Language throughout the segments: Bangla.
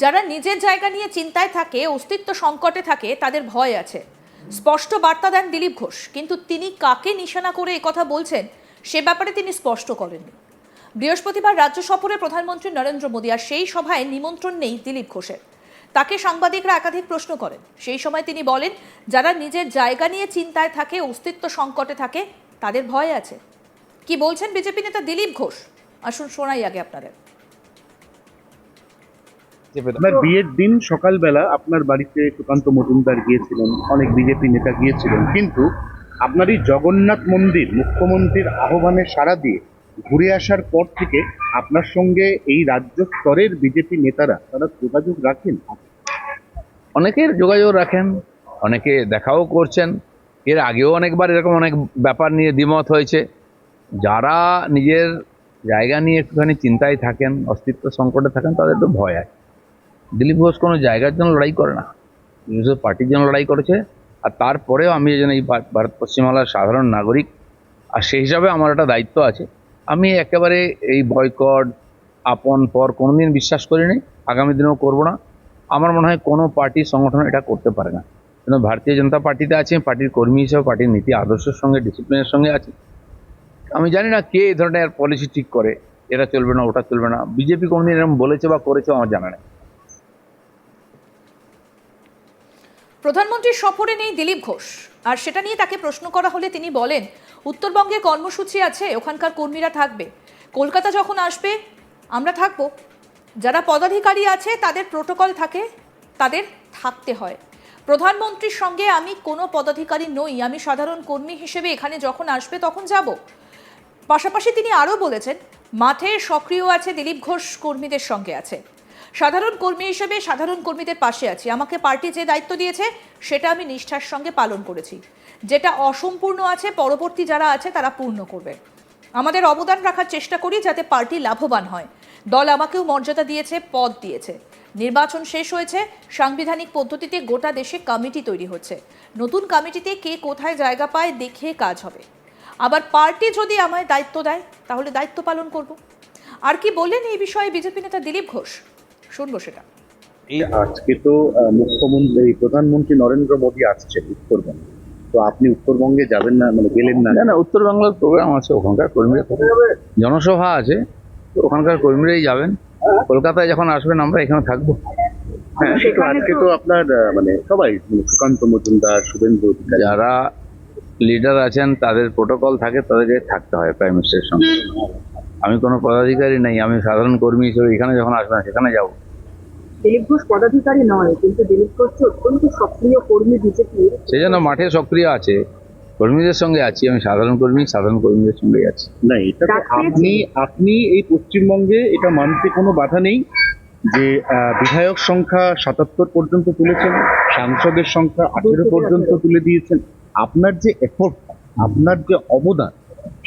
যারা নিজের জায়গা নিয়ে চিন্তায় থাকে, অস্তিত্ব সংকটে থাকে, তাদের ভয় আছে। স্পষ্ট বার্তা দেন দিলীপ ঘোষ, কিন্তু তিনি কাকে নিশানা করে কথা বলছেন, সে ব্যাপারে তিনি স্পষ্ট করেননি। বৃহস্পতিবার রাজ্য সফরে প্রধানমন্ত্রী নরেন্দ্র মোদী আর সেই সভায় নিমন্ত্রণ নেই দিলীপ ঘোষের। তাকে সাংবাদিকরা একাধিক প্রশ্ন করেন। সেই সময় তিনি বলেন, যারা নিজের জায়গা নিয়ে চিন্তায় থাকে, অস্তিত্ব সংকটে থাকে, তাদের ভয় আছে। কি বলছেন বিজেপি নেতা দিলীপ ঘোষ? আসুন শোনাই আগে আপনাদের। আপনার বিয়ের দিন সকালবেলা আপনার বাড়িতে সুকান্ত মজুমদার গিয়েছিলেন অনেক বিজেপি নেতা গিয়েছিলেন কিন্তু আপনার এই জগন্নাথ মন্দির মুখ্যমন্ত্রীর আহ্বানে সাড়া দিয়ে ঘুরে আসার পর থেকে আপনার সঙ্গে এই রাজ্য স্তরের বিজেপি নেতারা তারা যোগাযোগ রাখেন? অনেকের যোগাযোগ রাখেন অনেকে দেখাও করছেন। এর আগেও অনেকবার এরকম অনেক ব্যাপার নিয়ে দ্বিমত হয়েছে। যারা নিজের জায়গা নিয়ে একটুখানি চিন্তায় থাকেন অস্তিত্ব সংকটে থাকেন তাদের তো ভয় আছে। দিলীপ ঘোষ কোনো জায়গার জন্য লড়াই করে না। নিজস্ব পার্টির জন্য লড়াই করেছে। আর তারপরেও আমি যেন এই ভারত পশ্চিমবাংলার সাধারণ নাগরিক, আর সেই হিসাবে আমার একটা দায়িত্ব আছে। আমি একেবারে এই বয়কট, আপন, পর কোনোদিন বিশ্বাস করিনি, আগামী দিনেও করব না। আমার মনে হয় কোনো পার্টি, সংগঠন এটা করতে পারে না। কিন্তু ভারতীয় জনতা পার্টিতে আছে, পার্টির কর্মী হিসেবে, পার্টির নীতি আদর্শের সঙ্গে ডিসিপ্লিনের সঙ্গে আছে। আমি জানি না কে এই ধরনের পলিসি ঠিক করে, এটা চলবে না, ওটা চলবে না। বিজেপি কোনোদিন এরকম বলেছে বা করেছে, আমার জানা নেই। প্রধানমন্ত্রীর সফরে নেই দিলীপ ঘোষ। আর সেটা নিয়ে তাকে প্রশ্ন করা হলে তিনি বলেন, উত্তরবঙ্গে কর্মসূচি আছে, ওখানকার কর্মীরা থাকবে। কলকাতা যখন আসবে, আমরা থাকব। যারা পদাধিকারী আছে, তাদের প্রোটোকল থাকে, তাদের থাকতে হয়। প্রধানমন্ত্রীর সঙ্গে আমি কোনো পদাধিকারী নই, আমি সাধারণ কর্মী হিসেবে এখানে যখন আসবে, তখন যাব। পাশাপাশি তিনি আরও বলেছেন, মাঠে সক্রিয় আছে দিলীপ ঘোষ, কর্মীদের সঙ্গে আছে। সাধারণ কর্মী হিসেবে সাধারণ কর্মীদের পাশে আছি। আমাকে পার্টি যে দায়িত্ব দিয়েছে, সেটা আমি নিষ্ঠার সঙ্গে পালন করেছি। যেটা অসম্পূর্ণ আছে, পরবর্তী যারা আছে, তারা পূর্ণ করবে। আমাদের অবদান রাখার চেষ্টা করি যাতে পার্টি লাভবান হয়। দল আমাকেও মর্যাদা দিয়েছে, পদ দিয়েছে। নির্বাচন শেষ হয়েছে, সাংবিধানিক পদ্ধতিতে গোটা দেশে কমিটি তৈরি হচ্ছে। নতুন কমিটিতে কে কোথায় জায়গা পায়, দেখে কাজ হবে। আবার পার্টি যদি আমায় দায়িত্ব দেয়, তাহলে দায়িত্ব পালন করব। আর কি বললেন এই বিষয়ে বিজেপি নেতা দিলীপ ঘোষ? শুনব সেটা। এই আজকে তো মুখ্যমন্ত্রী এই প্রধানমন্ত্রী নরেন্দ্র মোদী আসছেন উত্তরবঙ্গে। তো আপনি উত্তরবঙ্গে যাবেন না মানে গেলেন না? না না উত্তর বাংলার প্রোগ্রাম আছে ওখানকার কর্মীরা জনসভা আছে তো ওখানকার কর্মীরাই যাবেন। কলকাতায় যখন আসবেন আমরা এখানে থাকব। হ্যাঁ তো আজকে তো আপনার মানে সবাই মানে সুকান্ত মজুমদার শুভেন্দু অধিকারী। যারা লিডার আছেন তাদের প্রোটোকল থাকে তাদেরকে থাকতে হয় প্রাইম মিনিস্টারের সঙ্গে। আমি কোনো পদাধিকারী নেই আমি সাধারণ কর্মী হিসেবে এখানে যখন আসবেন সেখানে যাব। দিলীপ ঘোষ পদাধিকারী নয় কিন্তু দিলীপ ঘোষ অত্যন্ত সক্রিয় কর্মী বিজেপির সেই জন্য মাঠে সক্রিয় আছে কর্মীদের সঙ্গে আছি আমি সাধারণ কর্মী সাধারণ কর্মীদের সঙ্গেই আছি। না এটা আপনি আপনি এই পশ্চিমবঙ্গে এটা মানতে কোনো বাধা নেই যে আহ, বিধায়ক সংখ্যা সাতাত্তর পর্যন্ত তুলেছেন সাংসদের সংখ্যা আঠেরো পর্যন্ত তুলে দিয়েছেন। আপনার যে এফোর্ট আপনার যে অবদান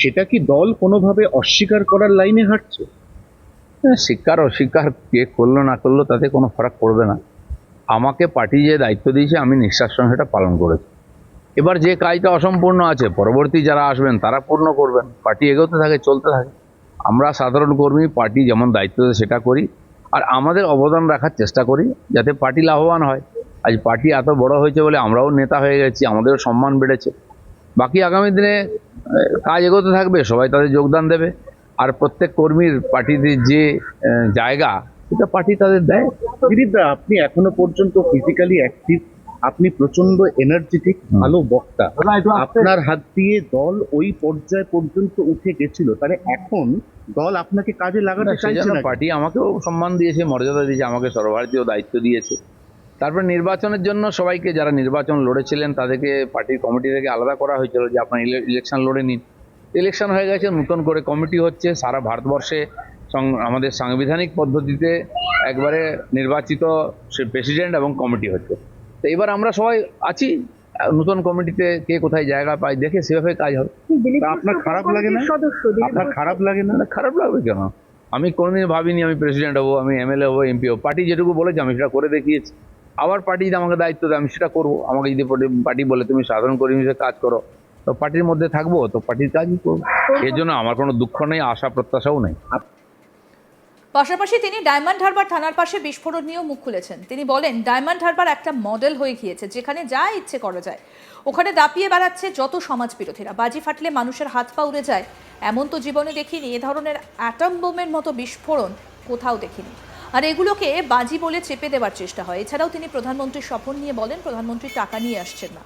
সেটা কি দল কোনোভাবে অস্বীকার করার লাইনে হাঁটছে? হ্যাঁ, স্বীকার অস্বীকার কে করল না করল তাতে কোনো ফারাক পড়বে না। আমাকে পার্টি যে দায়িত্ব দিয়েছে আমি নিঃশ্বাস সঙ্গে সেটা পালন করেছি। এবার যে কাজটা অসম্পূর্ণ আছে পরবর্তী যারা আসবেন তারা পূর্ণ করবেন। পার্টি এগোতে থাকে চলতে থাকে। আমরা সাধারণ কর্মী পার্টি যেমন দায়িত্ব দেয় সেটা করি। আর আমাদের অবদান রাখার চেষ্টা করি যাতে পার্টি লাভবান হয়। আজ পার্টি এত বড় হয়েছে বলে আমরাও নেতা হয়ে গেছি আমাদেরও সম্মান বেড়েছে। বাকি আগামী দিনে কাজ এগোতে থাকবে সবাই তাদের যোগদান দেবে। আর প্রত্যেক কর্মীর পার্টিতে যে জায়গা সেটা পার্টি তাদের দেয়। দিলীপদা আপনি এখনও পর্যন্ত ফিজিক্যালি অ্যাক্টিভ আপনি প্রচণ্ড এনার্জেটিক ভালো বক্তা। আপনার হাত দিয়ে দল ওই পর্যায় পর্যন্ত উঠে গেছিল। তাহলে এখন দল আপনাকে কাজে লাগাতে সেই চাইছে না পার্টি আমাকেও সম্মান দিয়েছে মর্যাদা দিয়েছে আমাকে সর্বভারতীয় দায়িত্ব দিয়েছে। তারপর নির্বাচনের জন্য সবাইকে যারা নির্বাচন লড়েছিলেন তাদেরকে পার্টির কমিটি থেকে আলাদা করা হয়েছিল যে আপনার ইলেকশন লড়ে নিন। ইলেকশন হয়ে গেছে নতুন করে কমিটি হচ্ছে সারা ভারতবর্ষে আমাদের সাংবিধানিক পদ্ধতিতে একবারে নির্বাচিত সে প্রেসিডেন্ট এবং কমিটি হচ্ছে। তো এবার আমরা সবাই আছি নতুন কমিটিতে কে কোথায় জায়গা পায় দেখে সেভাবে কাজ হবে। আপনার খারাপ লাগে না? সদস্য আপনার খারাপ লাগে না? না খারাপ লাগবে কেন? আমি কোনোদিন ভাবিনি আমি প্রেসিডেন্ট হব আমি এমএলএ হব এমপি হব। পার্টি যেটুকু বলেছে আমি সেটা করে দেখিয়েছি। আবার পার্টি যদি আমাকে দায়িত্ব দেয়, আমি সেটা করব। আমাকে যদি পার্টি বলে তুমি সাধারণ কর্মী হিসেবে কাজ করো, তো পার্টির মধ্যে থাকব, তো পার্টির কাজই করব। এর জন্য আমার কোনো দুঃখ নেই, আশা প্রত্যাশাও নেই। পাশাপাশি তিনি ডায়মন্ড হারবার থানার পাশে বিস্ফোরণ নিয়েও মুখ খুলেছেন। তিনি বলেন, ডায়মন্ড হারবার একটা মডেল হয়ে গিয়েছে, যেখানে যা ইচ্ছে করা যায়। ওখানে দাপিয়ে বেড়াচ্ছে যত সমাজ বিরোধীরা বাজি ফাটলে মানুষের হাত পা উড়ে যায়। এমন তো জীবনে দেখিনি, এ ধরনের অ্যাটম বোমের মতো বিস্ফোরণ কোথাও দেখিনি। আর এগুলোকে বাজি বলে চেপে দেওয়ার চেষ্টা হয়। এছাড়াও তিনি প্রধানমন্ত্রীর স্বপন নিয়ে বলেন, প্রধানমন্ত্রী টাকা নিয়ে আসছেন না।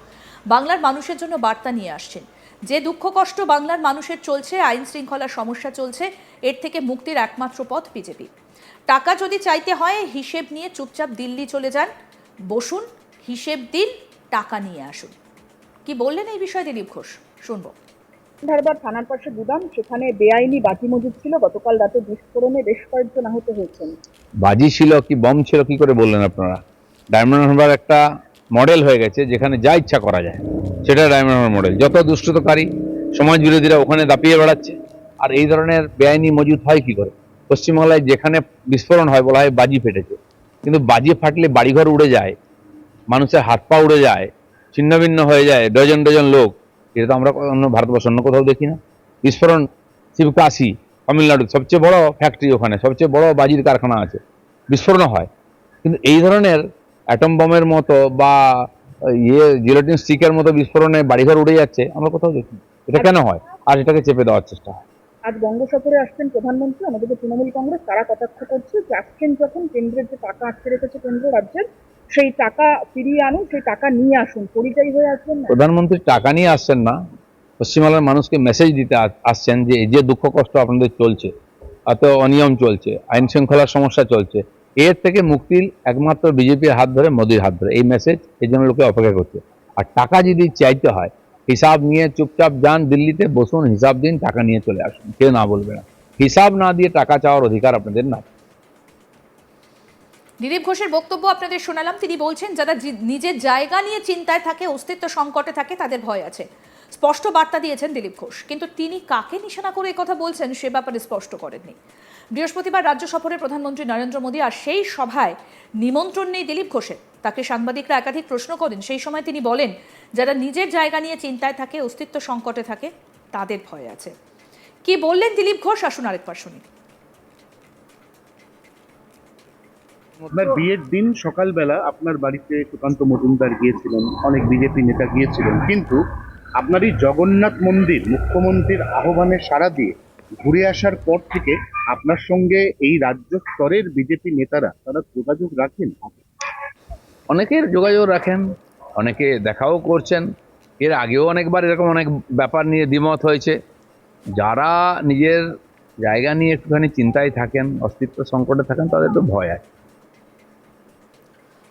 বাংলার মানুষের জন্য বার্তা নিয়ে আসছেন। যে দুঃখ কষ্ট বাংলার মানুষের চলছে, আইন শৃঙ্খলার সমস্যা চলছে, এর থেকে মুক্তির একমাত্র পথ বিজেপি। টাকা যদি চাইতে হয়, হিসেব নিয়ে চুপচাপ দিল্লি চলে যান। বসুন, হিসেব দিন, টাকা নিয়ে আসুন। কি বললেন এই বিষয়ে দিলীপ ঘোষ? শুনব। ধারবার থানার পাশে গুদাম, সেখানে বেআইনি বাজি মজুদ ছিল। গতকাল রাতে বিস্ফোরণে বেশ কয়েকজন আহত হয়েছেন। বাজি ছিল কি বম ছিল, কি করে বললেন আপনারা? ডায়মন্ড হারবার একটা মডেল হয়ে গেছে যেখানে যা ইচ্ছা করা যায়। সেটা ডায়মন্ড হারবার মডেল যত দুষ্টতকারী সমাজ বিরোধীরা ওখানে দাপিয়ে বেড়াচ্ছে। আর এই ধরনের বেআইনি মজুদ হয় কি করে? পশ্চিমবাংলায় যেখানে বিস্ফোরণ হয় বলা হয় বাজি ফেটেছে। কিন্তু বাজি ফাটলে বাড়িঘর উড়ে যায়, মানুষের হাত পা উড়ে যায়, ছিন্নভিন্ন হয়ে যায়, ডজন ডজন লোক। এটা তো আমরা অন্য ভারতবর্ষ অন্য কোথাও দেখি না। বিস্ফোরণ, শিবকাশি তামিলনাড়ুর সবচেয়ে বড় ফ্যাক্টরি ওখানে সবচেয়ে বড় বাজির কারখানা আছে। বিস্ফোরণ হয়। কিন্তু এই ধরনের অ্যাটম বোমের মতো বা ইয়ে জিলোটিন স্টিকের মতো বিস্ফোরণে বাড়িঘর উড়ে যাচ্ছে আমরা কোথাও দেখি এটা কেন হয়? আর এটাকে চেপে দেওয়ার চেষ্টা হয়। আজ বঙ্গ সফরে আসছেন প্রধানমন্ত্রী আমাদের তৃণমূল কংগ্রেস তারা কটাক্ষ করছে যে আসছেন যখন কেন্দ্রের যে টাকা আটকে রেখেছে কেন্দ্র রাজ্যের সেই টাকা ফিরিয়ে আনুন সেই টাকা নিয়ে আসুন পরিযায়ী হয়ে আসবেন প্রধানমন্ত্রী টাকা নিয়ে আসছেন না পশ্চিমবাংলার মানুষকে মেসেজ দিতে আসছেন যে এই যে দুঃখ কষ্ট আপনাদের চলছে, এত অনিয়ম চলছে, আইন শৃঙ্খলার সমস্যা চলছে, এর থেকে মুক্তির একমাত্র বিজেপির হাত ধরে মোদির হাত ধরে। এই মেসেজ এই জন্য লোকে অপেক্ষা করছে। আর টাকা যদি চাইতে হয়, হিসাব নিয়ে চুপচাপ যান দিল্লিতে, বসুন, হিসাব দিন, টাকা নিয়ে চলে আসুন। কেউ না বলবে না। হিসাব না দিয়ে টাকা চাওয়ার অধিকার আপনাদের না দিলীপ ঘোষের বক্তব্য আপনাদের শোনালাম। তিনি বলছেন, যারা নিজের জায়গা নিয়ে চিন্তায় থাকে, অস্তিত্ব সংকটে থাকে, তাদের ভয় আছে। স্পষ্ট বার্তা দিয়েছেন দিলীপ ঘোষ। কিন্তু তিনি কাকে নিশানা করে কথা বলছেন সে ব্যাপারে স্পষ্ট করেননি। বৃহস্পতিবার রাজ্য সফরে প্রধানমন্ত্রী নরেন্দ্র মোদী আর সেই সভায় নিমন্ত্রণ নেই দিলীপ ঘোষের। তাকে সাংবাদিকরা একাধিক প্রশ্ন করেন। সেই সময় তিনি বলেন, যারা নিজের জায়গা নিয়ে চিন্তায় থাকে, অস্তিত্ব সংকটে থাকে, তাদের ভয় আছে। কি বললেন দিলীপ ঘোষ? আসুন আরেকবার শুনি। বিয়ের দিন সকালবেলা আপনার বাড়িতে সুকান্ত মজুমদার গিয়েছিলেন, অনেক বিজেপি নেতা গিয়েছিলেন, কিন্তু আপনার এই জগন্নাথ মন্দির মুখ্যমন্ত্রীর আহ্বানে সাড়া দিয়ে ঘুরে আসার পর থেকে আপনার সঙ্গে এই রাজ্য স্তরের বিজেপি নেতারা, তারা যোগাযোগ রাখেন? অনেকের যোগাযোগ রাখেন, অনেকে দেখাও করছেন। এর আগেও অনেকবার এরকম অনেক ব্যাপার নিয়ে দ্বিমত হয়েছে। যারা নিজের জায়গা নিয়ে একটুখানি চিন্তায় থাকেন, অস্তিত্ব সংকটে থাকেন, তাদের তো ভয় আছে।